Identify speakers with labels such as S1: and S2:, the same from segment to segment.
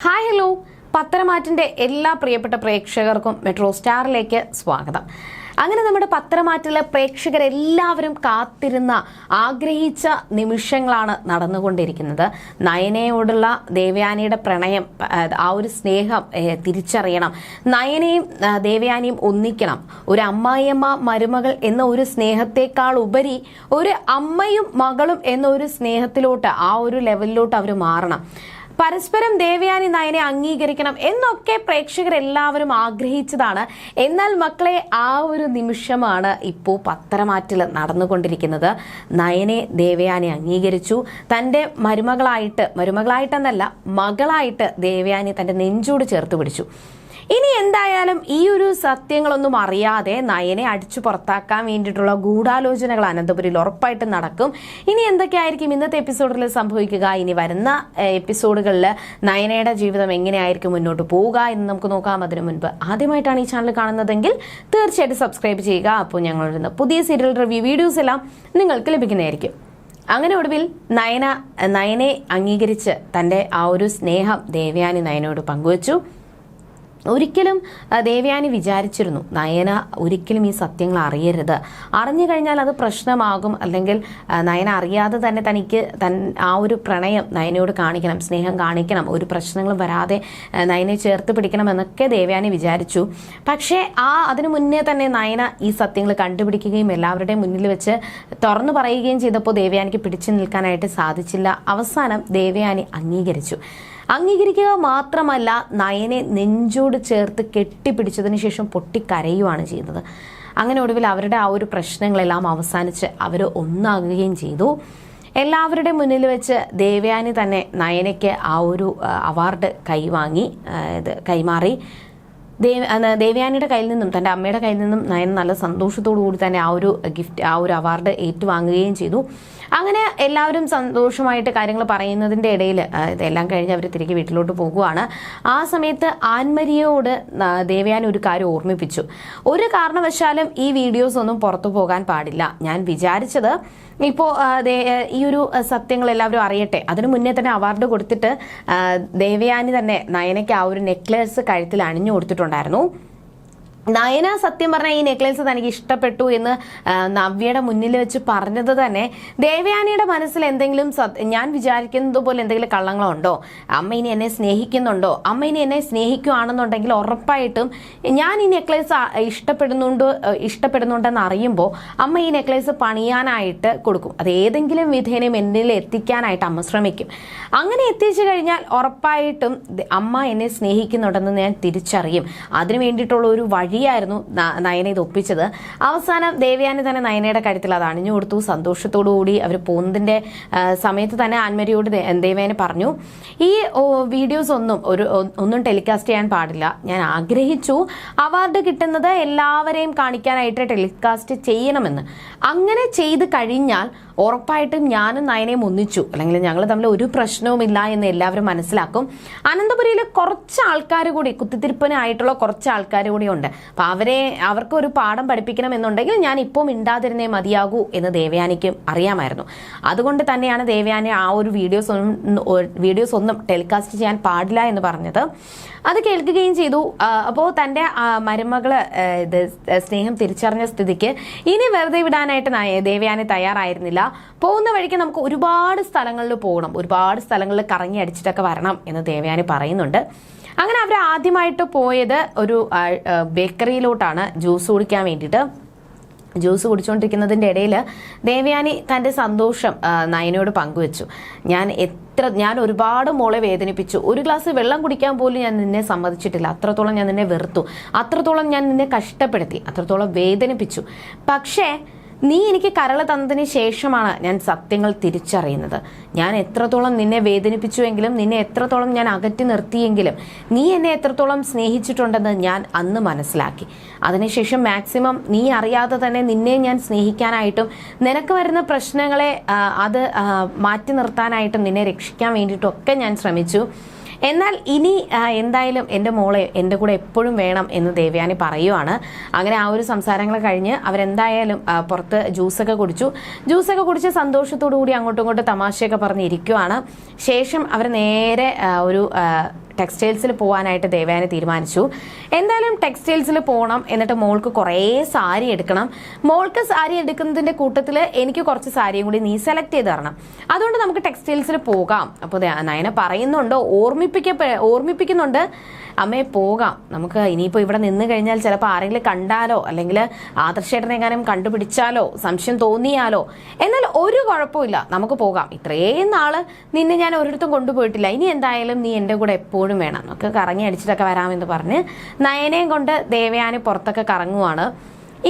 S1: Hi hello. പത്രമാറ്റിന്റെ എല്ലാ പ്രിയപ്പെട്ട പ്രേക്ഷകർക്കും മെട്രോ സ്റ്റാറിലേക്ക് സ്വാഗതം. അങ്ങനെ നമ്മുടെ പത്രമാറ്റിലെ പ്രേക്ഷകരെല്ലാവരും കാത്തിരുന്ന ആഗ്രഹിച്ച നിമിഷങ്ങളാണ് നടന്നുകൊണ്ടിരിക്കുന്നത്. നയനയോടുള്ള ദേവയാനിയുടെ പ്രണയം ആ, ഒരു സ്നേഹം തിരിച്ചറിയണം. നയനയും ദേവയാനിയും ഒന്നിക്കണം. ഒരു അമ്മായിയമ്മ മരുമകൾ എന്ന ഒരു സ്നേഹത്തെക്കാൾ ഉപരി ഒരു അമ്മയും മകളും എന്നൊരു സ്നേഹത്തിലോട്ട് ആ ഒരു ലെവലിലോട്ട് അവർ മാറണം. പരസ്പരം ദേവയാനി നയനെ അംഗീകരിക്കണം എന്നൊക്കെ പ്രേക്ഷകരെല്ലാവരും ആഗ്രഹിച്ചതാണ്. എന്നാൽ മക്കളെ ആ ഒരു നിമിഷമാണ് ഇപ്പോൾ പത്തരമാറ്റിൽ നടന്നുകൊണ്ടിരിക്കുന്നത്. നയനെ ദേവയാനി അംഗീകരിച്ചു. തന്റെ മരുമകളായിട്ട് മരുമകളായിട്ടെന്നല്ല മകളായിട്ട് ദേവയാനി തന്റെ നെഞ്ചോട് ചേർത്ത് പിടിച്ചു. ഇനി എന്തായാലും ഈ ഒരു സത്യങ്ങളൊന്നും അറിയാതെ നയനെ അടിച്ചു പുറത്താക്കാൻ വേണ്ടിയിട്ടുള്ള ഗൂഢാലോചനകൾ അനന്തപുരിയിൽ ഉറപ്പായിട്ടും നടക്കും. ഇനി എന്തൊക്കെയായിരിക്കും ഇന്നത്തെ എപ്പിസോഡിൽ സംഭവിക്കുക? ഇനി വരുന്ന എപ്പിസോഡുകളിൽ നയനയുടെ ജീവിതം എങ്ങനെയായിരിക്കും മുന്നോട്ട് പോവുക എന്ന് നമുക്ക് നോക്കാം. അതിനു മുൻപ് ആദ്യമായിട്ടാണ് ഈ ചാനൽ കാണുന്നതെങ്കിൽ തീർച്ചയായിട്ടും സബ്സ്ക്രൈബ് ചെയ്യുക. അപ്പോൾ ഞങ്ങൾ വരുന്ന പുതിയ സീരിയൽ റിവ്യൂ വീഡിയോസ് എല്ലാം നിങ്ങൾക്ക് ലഭിക്കുന്നതായിരിക്കും. അങ്ങനെ ഒടുവിൽ നയന നയനെ അംഗീകരിച്ച് തന്റെ ആ ഒരു സ്നേഹം ദേവയാനി നയനോട് പങ്കുവച്ചു. ഒരിക്കലും ദേവയാനി വിചാരിച്ചിരുന്നു നയന ഒരിക്കലും ഈ സത്യങ്ങൾ അറിയരുത്. അറിഞ്ഞു കഴിഞ്ഞാൽ അത് പ്രശ്നമാകും. അല്ലെങ്കിൽ നയന അറിയാതെ തന്നെ തനിക്ക് തൻ ആ ഒരു പ്രണയം നയനയോട് കാണിക്കണം സ്നേഹം കാണിക്കണം ഒരു പ്രശ്നങ്ങളും വരാതെ നയനെ ചേർത്ത് പിടിക്കണം എന്നൊക്കെ ദേവയാനി വിചാരിച്ചു. പക്ഷേ ആ അതിനു മുന്നേ തന്നെ നയന ഈ സത്യങ്ങൾ കണ്ടുപിടിക്കുകയും എല്ലാവരുടെയും മുന്നിൽ വെച്ച് തുറന്നു പറയുകയും ചെയ്തപ്പോൾ ദേവയാനിക്ക് പിടിച്ചു നിൽക്കാനായിട്ട് സാധിച്ചില്ല. അവസാനം ദേവയാനി അംഗീകരിച്ചു. അംഗീകരിക്കുക മാത്രമല്ല നയനെ നെഞ്ചോട് ചേർത്ത് കെട്ടിപ്പിടിച്ചതിന് ശേഷം പൊട്ടിക്കരയുവാണ് ചെയ്യുന്നത്. അങ്ങനെ ഒടുവിൽ അവരുടെ ആ ഒരു പ്രശ്നങ്ങളെല്ലാം അവസാനിച്ച് അവർ ഒന്നാകുകയും ചെയ്തു. എല്ലാവരുടെ മുന്നിൽ വെച്ച് ദേവയാനി തന്നെ നയനയ്ക്ക് ആ ഒരു അവാർഡ് കൈവാങ്ങി ഇത് കൈമാറി. ദേവ ദേവയാനിയുടെ കയ്യിൽ നിന്നും തന്റെ അമ്മയുടെ കയ്യിൽ നിന്നും നയൻ നല്ല സന്തോഷത്തോടു കൂടി തന്നെ ആ ഒരു ഗിഫ്റ്റ് ആ ഒരു അവാർഡ് ഏറ്റുവാങ്ങുകയും ചെയ്തു. അങ്ങനെ എല്ലാവരും സന്തോഷമായിട്ട് കാര്യങ്ങൾ പറയുന്നതിന്റെ ഇടയിൽ ഇതെല്ലാം കഴിഞ്ഞ് അവർ തിരികെ വീട്ടിലോട്ട് പോകുവാണ്. ആ സമയത്ത് ആൻമരിയോട് ദേവയാൻ ഒരു കാര്യം ഓർമ്മിപ്പിച്ചു. ഒരു കാരണവശാലും ഈ വീഡിയോസ് ഒന്നും പുറത്തു പോകാൻ പാടില്ല. ഞാൻ വിചാരിച്ചത് ഇപ്പോൾ ഈ ഒരു സത്യങ്ങൾ എല്ലാവരും അറിയട്ടെ. അതിനു മുന്നേ തന്നെ അവാർഡ് കൊടുത്തിട്ട് ദേവയാനി തന്നെ നയനയ്ക്ക് ആ ഒരു നെക്ലേസ് കഴുത്തിൽ അണിഞ്ഞു കൊടുത്തിട്ടുണ്ടായിരുന്നു. നയന സത്യം പറഞ്ഞ ഈ നെക്ലേസ് തനിക്ക് ഇഷ്ടപ്പെട്ടു എന്ന് നവ്യയുടെ മുന്നിൽ വെച്ച് പറഞ്ഞത് തന്നെ. ദേവയാനിയുടെ മനസ്സിൽ എന്തെങ്കിലും ഞാൻ വിചാരിക്കുന്നത് പോലെ എന്തെങ്കിലും കള്ളങ്ങളുണ്ടോ? അമ്മ ഇനി എന്നെ സ്നേഹിക്കുന്നുണ്ടോ? അമ്മ ഇനി എന്നെ സ്നേഹിക്കുകയാണെന്നുണ്ടെങ്കിൽ ഉറപ്പായിട്ടും ഞാൻ ഈ നെക്ലേസ് ഇഷ്ടപ്പെടുന്നുണ്ട് ഇഷ്ടപ്പെടുന്നുണ്ടെന്ന് അറിയുമ്പോൾ അമ്മ ഈ നെക്ലേസ് പണിയാനായിട്ട് കൊടുക്കും. അത് ഏതെങ്കിലും വിധേനയും എന്നിൽ എത്തിക്കാനായിട്ട് അമ്മ ശ്രമിക്കും. അങ്ങനെ എത്തിച്ചു കഴിഞ്ഞാൽ ഉറപ്പായിട്ടും അമ്മ എന്നെ സ്നേഹിക്കുന്നുണ്ടെന്ന് ഞാൻ തിരിച്ചറിയും. അതിനു വേണ്ടിയിട്ടുള്ള ഒരു വഴിയായിരുന്നു ന- നയന ഇത് ഒപ്പിച്ചത്. അവസാനം ദേവയാനി തന്നെ നയനയുടെ കഴുത്തിൽ അത് അണിഞ്ഞു കൊടുത്തു. സന്തോഷത്തോടു കൂടി അവർ പോകുന്നതിന്റെ ആ, സമയത്ത് തന്നെ ആൻമരിയോട് ദേവയാനി പറഞ്ഞു ഈ വീഡിയോസ് ഒന്നും ഒരു ഒന്നും ടെലികാസ്റ്റ് ചെയ്യാൻ പാടില്ല. ഞാൻ ആഗ്രഹിച്ചു അവാർഡ് കിട്ടുന്നത് എല്ലാവരെയും കാണിക്കാനായിട്ട് ടെലികാസ്റ്റ് ചെയ്യണമെന്ന്. അങ്ങനെ ചെയ്ത് കഴിഞ്ഞാൽ ഉറപ്പായിട്ടും ഞാനും നയനയും ഒന്നിച്ചു. അല്ലെങ്കിൽ ഞങ്ങൾ തമ്മിൽ ഒരു പ്രശ്നവുമില്ല എന്ന് എല്ലാവരും മനസ്സിലാക്കും. അനന്തപുരിയിൽ കുറച്ച് ആൾക്കാർ കൂടി കുത്തിത്തിരിപ്പനായിട്ടുള്ള കുറച്ച് ആൾക്കാർ കൂടി ഉണ്ട്. അപ്പൊ അവരെ അവർക്ക് ഒരു പാഠം പഠിപ്പിക്കണം എന്നുണ്ടെങ്കിൽ ഞാൻ ഇപ്പോൾ മിണ്ടാതിരുന്നേ മതിയാകൂ എന്ന് ദേവയാനിക്ക് അറിയാമായിരുന്നു. അതുകൊണ്ട് തന്നെയാണ് ദേവയാനി ആ ഒരു വീഡിയോസ് ഒന്നും വീഡിയോസ് ഒന്നും ടെലികാസ്റ്റ് ചെയ്യാൻ പാടില്ല എന്ന് പറഞ്ഞത്. അത് കേൾക്കുകയും ചെയ്തു. അപ്പോൾ തന്റെ മരുമകൾ ഇത് സ്നേഹം തിരിച്ചറിഞ്ഞ സ്ഥിതിക്ക് ഇനി വെറുതെ വിടാനായിട്ട് നയ- ദേവയാനി തയ്യാറായിരുന്നില്ല. പോകുന്ന വഴിക്ക് നമുക്ക് ഒരുപാട് സ്ഥലങ്ങളിൽ പോകണം. ഒരുപാട് സ്ഥലങ്ങളിൽ കറങ്ങി അടിച്ചിട്ടൊക്കെ വരണം എന്ന് ദേവയാനി പറയുന്നുണ്ട്. അങ്ങനെ അവർ ആദ്യമായിട്ട് പോയത് ഒരു ബേക്കറിയിലോട്ടാണ് ജ്യൂസ് കുടിക്കാൻ വേണ്ടിയിട്ട്. ജ്യൂസ് കുടിച്ചുകൊണ്ടിരിക്കുന്നതിന്റെ ഇടയിൽ ദേവയാനി തന്റെ സന്തോഷം നയനയോട് പങ്കുവെച്ചു. ഞാൻ എത്ര ഞാൻ ഒരുപാട് മോളെ വേദനിപ്പിച്ചു. ഒരു ഗ്ലാസ് വെള്ളം കുടിക്കാൻ പോലും ഞാൻ നിന്നെ സമ്മതിച്ചിട്ടില്ല. അത്രത്തോളം ഞാൻ നിന്നെ വെറുത്തു. അത്രത്തോളം ഞാൻ നിന്നെ കഷ്ടപ്പെടുത്തി. അത്രത്തോളം വേദനിപ്പിച്ചു. പക്ഷേ നീ എനിക്ക് കരൾ തന്നതിന് ശേഷമാണ് ഞാൻ സത്യങ്ങൾ തിരിച്ചറിയുന്നത്. ഞാൻ എത്രത്തോളം നിന്നെ വേദനിപ്പിച്ചുവെങ്കിലും നിന്നെ എത്രത്തോളം ഞാൻ അകറ്റി നിർത്തിയെങ്കിലും നീ എന്നെ എത്രത്തോളം സ്നേഹിച്ചിട്ടുണ്ടെന്ന് ഞാൻ അന്ന് മനസ്സിലാക്കി. അതിനുശേഷം മാക്സിമം നീ അറിയാതെ തന്നെ നിന്നെ ഞാൻ സ്നേഹിക്കാനായിട്ടും നിനക്ക് വരുന്ന പ്രശ്നങ്ങളെ അത് മാറ്റി നിർത്താനായിട്ടും നിന്നെ രക്ഷിക്കാൻ വേണ്ടിയിട്ടും ഒക്കെ ഞാൻ ശ്രമിച്ചു. എന്നാൽ ഇനി എന്തായാലും എന്റെ മോളെ എന്റെ കൂടെ എപ്പോഴും വേണം എന്ന് ദേവയാനി പറയുവാണ്. അങ്ങനെ ആ ഒരു സംസാരങ്ങൾ കഴിഞ്ഞ് അവരെന്തായാലും പുറത്ത് ജ്യൂസൊക്കെ കുടിച്ചു. ജ്യൂസൊക്കെ കുടിച്ച് സന്തോഷത്തോടു കൂടി അങ്ങോട്ടും ഇങ്ങോട്ടും തമാശയൊക്കെ പറഞ്ഞിരിക്കുവാണ് ശേഷം അവർ നേരെ ഒരു ടെക്സ്റ്റൈൽസിൽ പോകാനായിട്ട് ദേവയാനി തീരുമാനിച്ചു. എന്തായാലും ടെക്സ്റ്റൈൽസിൽ പോകണം എന്നിട്ട് മോൾക്ക് കുറേ സാരി എടുക്കണം. മോൾക്ക് സാരി എടുക്കുന്നതിന്റെ കൂട്ടത്തിൽ എനിക്ക് കുറച്ച് സാരിയും കൂടി നീ സെലക്ട് ചെയ്ത് തരണം. അതുകൊണ്ട് നമുക്ക് ടെക്സ്റ്റൈൽസിൽ പോകാം. അപ്പോൾ നയന പറയുന്നുണ്ട് ഓർമ്മിപ്പിക്ക ഓർമ്മിപ്പിക്കുന്നുണ്ട്. അമ്മയെ പോകാം. നമുക്ക് ഇനിയിപ്പോൾ ഇവിടെ നിന്ന് കഴിഞ്ഞാൽ ചിലപ്പോൾ ആരെങ്കിലും കണ്ടാലോ അല്ലെങ്കിൽ ആദർശേട്ടനെങ്ങാനും കണ്ടുപിടിച്ചാലോ സംശയം തോന്നിയാലോ. എന്നാൽ ഒരു കുഴപ്പമില്ല. നമുക്ക് പോകാം. ഇത്രയും നാൾ നിന്നെ ഞാൻ ഒരിടത്തും കൊണ്ടുപോയിട്ടില്ല. ഇനി എന്തായാലും നീ എന്റെ കൂടെ എപ്പോഴും വേണം. നമുക്ക് കറങ്ങി അടിച്ചിട്ടൊക്കെ വരാമെന്ന് പറഞ്ഞ് നയനയും കൊണ്ട് ദേവയാനി പുറത്തൊക്കെ കറങ്ങുവാണ്.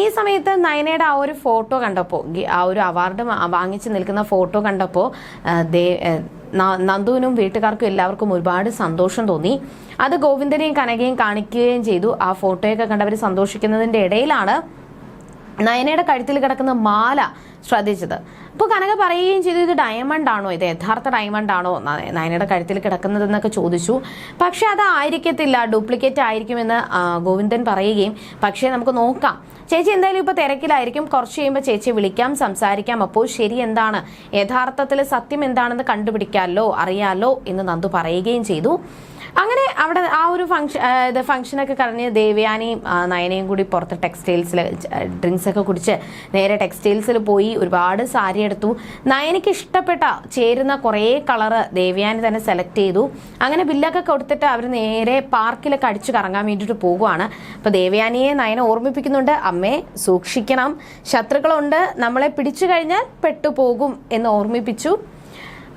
S1: ഈ സമയത്ത് നയനയുടെ ആ ഒരു ഫോട്ടോ കണ്ടപ്പോൾ ആ ഒരു അവാർഡ് വാങ്ങിച്ച് നിൽക്കുന്ന ഫോട്ടോ കണ്ടപ്പോൾ നന്ദുവിനും വീട്ടുകാർക്കും എല്ലാവർക്കും ഒരുപാട് സന്തോഷം തോന്നി. അത് ഗോവിന്ദനെയും കനകയും കാണിക്കുകയും ചെയ്തു. ആ ഫോട്ടോയൊക്കെ കണ്ടവർ സന്തോഷിക്കുന്നതിന്റെ ഇടയിലാണ് നയനയുടെ കഴുത്തിൽ കിടക്കുന്ന മാല ശ്രദ്ധിച്ചത്. അപ്പോൾ കനക പറയുകയും ചെയ്തു ഇത് ഡയമണ്ട് ആണോ ഇത്? യഥാർത്ഥ ഡയമണ്ട് ആണോ? നയനയുടെ കഴുത്തിൽ കിടക്കുന്നതെന്നൊക്കെ ചോദിച്ചു. പക്ഷേ അത് ആയിരിക്കത്തില്ല ഡ്യൂപ്ലിക്കേറ്റ് ആയിരിക്കുമെന്ന് ഗോവിന്ദൻ പറയുകയും പക്ഷേ നമുക്ക് നോക്കാം. ചേച്ചി എന്തായാലും ഇപ്പൊ തിരക്കിലായിരിക്കും. കുറച്ച് കഴിയുമ്പോൾ ചേച്ചി വിളിക്കാം സംസാരിക്കാം. അപ്പോൾ ശരി എന്താണ്? യഥാർത്ഥത്തിൽ സത്യം എന്താണെന്ന് കണ്ടുപിടിക്കാമല്ലോ അറിയാമല്ലോ എന്ന് നന്ദു പറയുകയും ചെയ്തു. അങ്ങനെ അവിടെ ആ ഒരു ഫംഗ്ഷൻ ഇത് ഫംഗ്ഷനൊക്കെ കഴിഞ്ഞ് ദേവയാനിയും നയനയും കൂടി പുറത്ത് ടെക്സ്റ്റൈൽസിൽ ഡ്രിങ്ക്സ് ഒക്കെ കുടിച്ച് നേരെ ടെക്സ്റ്റൈൽസിൽ പോയി ഒരുപാട് സാരി എടുത്തു. നയനയ്ക്ക് ഇഷ്ടപ്പെട്ട ചേരുന്ന കുറേ കളറ് ദേവയാനി തന്നെ സെലക്ട് ചെയ്തു. അങ്ങനെ ബില്ലൊക്കെ കൊടുത്തിട്ട് അവർ നേരെ പാർക്കിലൊക്കെ അടിച്ചു കറങ്ങാൻ വേണ്ടിയിട്ട് പോകുവാണ്. അപ്പോൾ ദേവയാനിയെ നയന ഓർമ്മിപ്പിക്കുന്നുണ്ട് അമ്മേ സൂക്ഷിക്കണം. ശത്രുക്കളുണ്ട്. നമ്മളെ പിടിച്ചു കഴിഞ്ഞാൽ പെട്ടുപോകും എന്ന് ഓർമ്മിപ്പിച്ചു.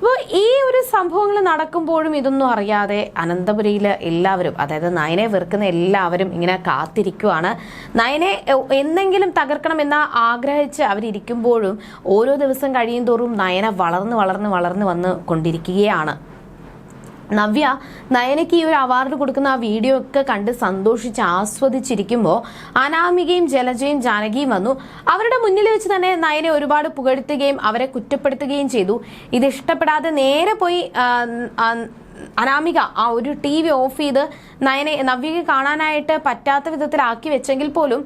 S1: അപ്പോൾ ഈ ഒരു സംഭവങ്ങൾ നടക്കുമ്പോഴും ഇതൊന്നും അറിയാതെ അനന്തപുരിയിൽ എല്ലാവരും അതായത് നയനെ വെറുക്കുന്ന എല്ലാവരും ഇങ്ങനെ കാത്തിരിക്കുവാണ്. നയനെ എന്തെങ്കിലും തകർക്കണമെന്ന് ആഗ്രഹിച്ച് അവരിയ്ക്കുമ്പോഴും ഓരോ ദിവസം കഴിയും തോറും നയന വളർന്ന് വളർന്ന് വളർന്ന് വന്ന് കൊണ്ടിരിക്കുകയാണ്. നവ്യ നയനയ്ക്ക് ഈ ഒരു അവാർഡ് കൊടുക്കുന്ന ആ വീഡിയോ ഒക്കെ കണ്ട് സന്തോഷിച്ച് ആസ്വദിച്ചിരിക്കുമ്പോൾ അനാമികയും ജലജയും ജാനകിയും വന്നു. അവരുടെ മുന്നിൽ വെച്ച് തന്നെ നയനെ ഒരുപാട് പുകഴ്ത്തുകയും അവരെ കുറ്റപ്പെടുത്തുകയും ചെയ്തു. ഇത് ഇഷ്ടപ്പെടാതെ നേരെ പോയി അനാമിക ആ ഒരു ടി വി ഓഫ് ചെയ്ത് നയനെ നവ്യക്ക് കാണാനായിട്ട് പറ്റാത്ത വിധത്തിലാക്കി വെച്ചെങ്കിൽ പോലും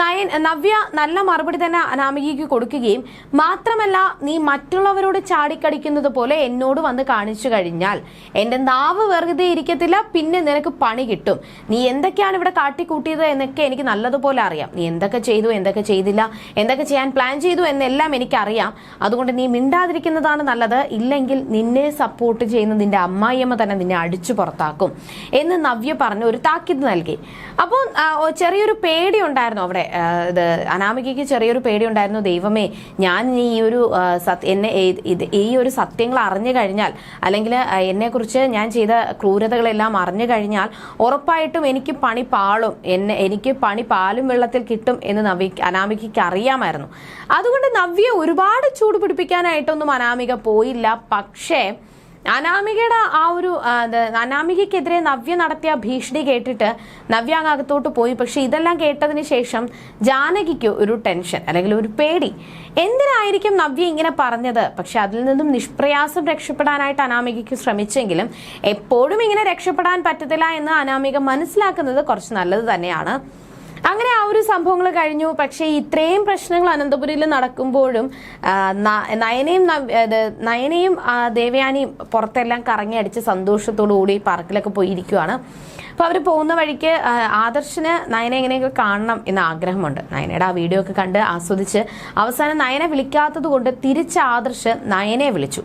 S1: നയൻ നവ്യ നല്ല മറുപടി തന്നെ അനാമികയ്ക്ക് കൊടുക്കുകയും മാത്രമല്ല നീ മറ്റുള്ളവരോട് ചാടിക്കടിക്കുന്നത് പോലെ എന്നോട് വന്ന് കാണിച്ചു കഴിഞ്ഞാൽ എന്റെ നാവ് വെറുതെ ഇരിക്കത്തില്ല പിന്നെ നിനക്ക് പണി കിട്ടും. നീ എന്തൊക്കെയാണ് ഇവിടെ കാട്ടിക്കൂട്ടിയത് എന്നൊക്കെ എനിക്ക് നല്ലതുപോലെ അറിയാം. നീ എന്തൊക്കെ ചെയ്തു എന്തൊക്കെ ചെയ്തില്ല എന്തൊക്കെ ചെയ്യാൻ പ്ലാൻ ചെയ്തു എന്നെല്ലാം എനിക്കറിയാം. അതുകൊണ്ട് നീ മിണ്ടാതിരിക്കുന്നതാണ് നല്ലത്. ഇല്ലെങ്കിൽ നിന്നെ സപ്പോർട്ട് ചെയ്യുന്ന നിന്റെ അമ്മായിയമ്മ തന്നെ നിന്നെ അടിച്ചു പുറത്താക്കും. എന്ന് നവ്യ പറഞ്ഞ് ഒരു താക്കീത് നൽകി. അപ്പോൾ ചെറിയൊരു പേടി ഉണ്ടായിരുന്നു അവിടെ. ഇത് അനാമികയ്ക്ക് ചെറിയൊരു പേടി ഉണ്ടായിരുന്നു. ദൈവമേ ഞാൻ ഈ ഒരു എന്നെ ഈ- ഈ ഒരു സത്യങ്ങൾ അറിഞ്ഞു കഴിഞ്ഞാൽ അല്ലെങ്കിൽ എന്നെക്കുറിച്ച് ഞാൻ ചെയ്ത ക്രൂരതകളെല്ലാം അറിഞ്ഞു കഴിഞ്ഞാൽ ഉറപ്പായിട്ടും എനിക്ക് പണി പാളും. എന്നെ എനിക്ക് പണി പാലും വെള്ളത്തിൽ കിട്ടും എന്ന് നവി അനാമികയ്ക്ക് അറിയാമായിരുന്നു. അതുകൊണ്ട് നവ്യ ഒരുപാട് ചൂട് പിടിപ്പിക്കാനായിട്ടൊന്നും അനാമിക പോയില്ല. പക്ഷേ അനാമികയുടെ ആ ഒരു അനാമികയ്ക്കെതിരെ നവ്യ നടത്തിയ ഭീഷണി കേട്ടിട്ട് നവ്യ അങ്ങ് അകത്തോട്ട് പോയി. പക്ഷെ ഇതെല്ലാം കേട്ടതിന് ശേഷം ജാനകിക്ക് ഒരു ടെൻഷൻ അല്ലെങ്കിൽ ഒരു പേടി. എന്തിനായിരിക്കും നവ്യ ഇങ്ങനെ പറഞ്ഞത്? പക്ഷെ അതിൽ നിന്നും നിഷ്പ്രയാസം രക്ഷപ്പെടാനായിട്ട് അനാമികയ്ക്ക് ശ്രമിച്ചെങ്കിലും എപ്പോഴും ഇങ്ങനെ രക്ഷപ്പെടാൻ പറ്റത്തില്ല എന്ന് അനാമിക മനസ്സിലാക്കുന്നത് കുറച്ച് നല്ലത് തന്നെയാണ്. അങ്ങനെ ആ ഒരു സംഭവങ്ങൾ കഴിഞ്ഞു. പക്ഷേ ഇത്രയും പ്രശ്നങ്ങൾ അനന്തപുരിയിൽ നടക്കുമ്പോഴും നയനയും നയനയും ദേവയാനിയും പുറത്തെല്ലാം കറങ്ങി അടിച്ച് സന്തോഷത്തോടു കൂടി പാർക്കിലൊക്കെ പോയിരിക്കുവാണ്. അപ്പോൾ അവർ പോകുന്ന വഴിക്ക് ആദർശിന് നയന എങ്ങനെയൊക്കെ കാണണം എന്ന് ആഗ്രഹമുണ്ട്. നയനയുടെ ആ വീഡിയോ ഒക്കെ കണ്ട് ആസ്വദിച്ച് അവസാനം നയനെ വിളിക്കാത്തത് കൊണ്ട് തിരിച്ച് ആദർശ് നയനെ വിളിച്ചു.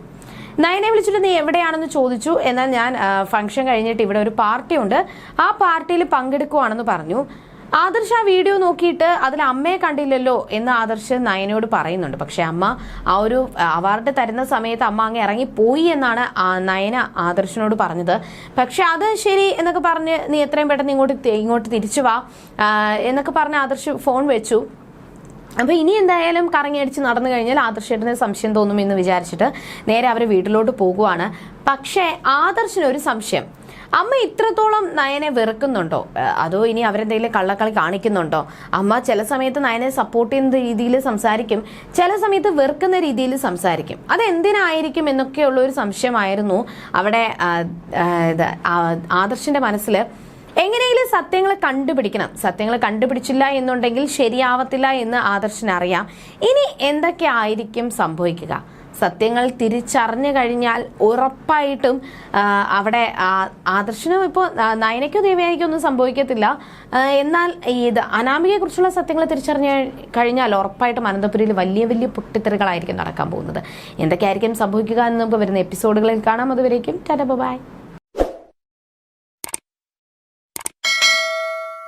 S1: നയനെ വിളിച്ചിട്ട് നീ എവിടെയാണെന്ന് ചോദിച്ചു. എന്നാൽ ഞാൻ ഫംഗ്ഷൻ കഴിഞ്ഞിട്ട് ഇവിടെ ഒരു പാർട്ടി ഉണ്ട് ആ പാർട്ടിയിൽ പങ്കെടുക്കുവാണെന്ന് പറഞ്ഞു. ആദർശ് ആ വീഡിയോ നോക്കിയിട്ട് അതിൽ അമ്മയെ കണ്ടില്ലല്ലോ എന്ന് ആദർശ് നയനോട് പറയുന്നുണ്ട്. പക്ഷെ അമ്മ ആ ഒരു അവാർഡ് തരുന്ന സമയത്ത് അമ്മ അങ്ങ് ഇറങ്ങി പോയി എന്നാണ് നയന ആദർശിനോട് പറഞ്ഞത്. പക്ഷെ അത് ശരി എന്നൊക്കെ പറഞ്ഞ് നീ എത്രയും പെട്ടെന്ന് ഇങ്ങോട്ട് ഇങ്ങോട്ട് തിരിച്ചു വാ എന്നൊക്കെ പറഞ്ഞ് ആദർശ് ഫോൺ വെച്ചു. അപ്പൊ ഇനി എന്തായാലും കറങ്ങി അടിച്ച് നടന്നു കഴിഞ്ഞാൽ ആദർശേട്ടന് സംശയം തോന്നും എന്ന് വിചാരിച്ചിട്ട് നേരെ അവർ വീട്ടിലോട്ട് പോകുവാണ്. പക്ഷേ ആദർശിന് ഒരു സംശയം. അമ്മ ഇത്രത്തോളം നയനെ വെറുക്കുന്നുണ്ടോ? അതോ ഇനി അവരെന്തെങ്കിലും കള്ളക്കളി കാണിക്കുന്നുണ്ടോ? അമ്മ ചില സമയത്ത് നയനെ സപ്പോർട്ട് ചെയ്യുന്ന രീതിയിൽ സംസാരിക്കും ചില സമയത്ത് വെറുക്കുന്ന രീതിയിൽ സംസാരിക്കും. അത് എന്തിനായിരിക്കും എന്നൊക്കെയുള്ള ഒരു സംശയമായിരുന്നു അവിടെ ആദർശിന്റെ മനസ്സിൽ എങ്ങനെയെങ്കിലും സത്യങ്ങൾ കണ്ടുപിടിക്കണം. സത്യങ്ങൾ കണ്ടുപിടിച്ചില്ല എന്നുണ്ടെങ്കിൽ ശരിയാവത്തില്ല എന്ന് ആദർശന അറിയാം. ഇനി എന്തൊക്കെ ആയിരിക്കും സംഭവിക്കുക? സത്യങ്ങൾ തിരിച്ചറിഞ്ഞു കഴിഞ്ഞാൽ ഉറപ്പായിട്ടും അവിടെ ആദർശനും ഇപ്പോൾ നയനയ്ക്കോ ദേവയായിക്കോ ഒന്നും സംഭവിക്കത്തില്ല. എന്നാൽ ഇത് അനാമികയെക്കുറിച്ചുള്ള സത്യങ്ങൾ തിരിച്ചറിഞ്ഞു കഴിഞ്ഞാൽ ഉറപ്പായിട്ടും അനന്തപുരിയിൽ വലിയ വലിയ പൊട്ടിത്തെറികളായിരിക്കും നടക്കാൻ പോകുന്നത്. എന്തൊക്കെയായിരിക്കും സംഭവിക്കുക എന്ന് നമുക്ക് വരുന്ന എപ്പിസോഡുകളിൽ കാണാം. അതുവരേക്കും ടാറ്റ ബൈ.